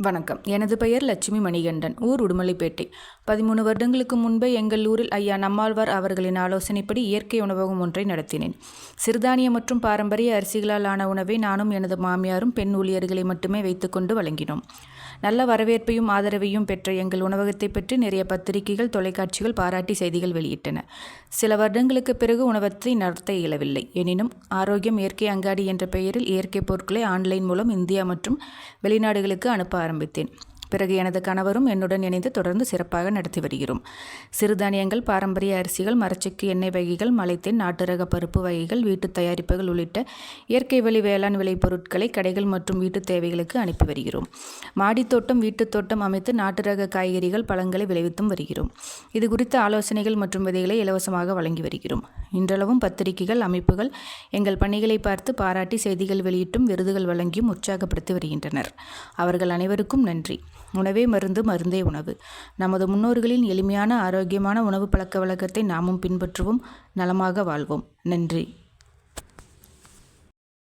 வணக்கம். எனது பெயர் லட்சுமி மணிகண்டன். ஊர் உடுமலைப்பேட்டை. பதிமூணு வருடங்களுக்கு முன்பே எங்கள் ஊரில் ஐயா நம்மாழ்வார் அவர்களின் ஆலோசனைப்படி இயற்கை உணவகம் ஒன்றை நடத்தினேன். சிறுதானிய மற்றும் பாரம்பரிய அரிசிகளால் ஆன உணவை நானும் எனது மாமியாரும் பெண் ஊழியர்களை மட்டுமே வைத்துக்கொண்டு வழங்கினோம். நல்ல வரவேற்பையும் ஆதரவையும் பெற்ற எங்கள் உணவகத்தை பற்றி நிறைய பத்திரிகைகள் தொலைக்காட்சிகள் பாராட்டி செய்திகள் வெளியிட்டன. சில வருடங்களுக்கு பிறகு உணவகத்தை நடத்த இயலவில்லை. எனினும் ஆரோக்கியம் இயற்கை அங்காடி என்ற பெயரில் இயற்கை பொருட்களை ஆன்லைன் மூலம் இந்தியா மற்றும் வெளிநாடுகளுக்கு அனுப்ப ஆரம்பித்தேன். பிறகு எனது கணவரும் என்னுடன் இணைந்து தொடர்ந்து சிறப்பாக நடத்தி வருகிறோம். சிறுதானியங்கள் பாரம்பரிய அரிசிகள் மரச்செக்கு எண்ணெய் வகைகள் மலைத்தேன் நாட்டு ரக பருப்பு வகைகள் வீட்டு தயாரிப்புகள் உள்ளிட்ட இயற்கை வழி வேளாண் விளைபொருட்களை கடைகள் மற்றும் வீட்டு தேவைகளுக்கு அனுப்பி வருகிறோம். மாடித்தோட்டம் வீட்டுத் தோட்டம் அமைத்து நாட்டு ரக காய்கறிகள் பழங்களை விளைவித்தும் வருகிறோம். இது குறித்த ஆலோசனைகள் மற்றும் விதைகளை இலவசமாக வழங்கி வருகிறோம். இன்றளவும் பத்திரிகைகள் அமைப்புகள் எங்கள் பணிகளை பார்த்து பாராட்டி செய்திகள் வெளியிட்டும் விருதுகள் வழங்கியும் உற்சாகப்படுத்தி வருகின்றனர். அவர்கள் அனைவருக்கும் நன்றி. உணவே மருந்து மருந்தே உணவு. நமது முன்னோர்களின் எளிமையான ஆரோக்கியமான உணவு பழக்க வழக்கத்தை நாமும் பின்பற்றுவோம். நலமாக வாழ்வோம். நன்றி.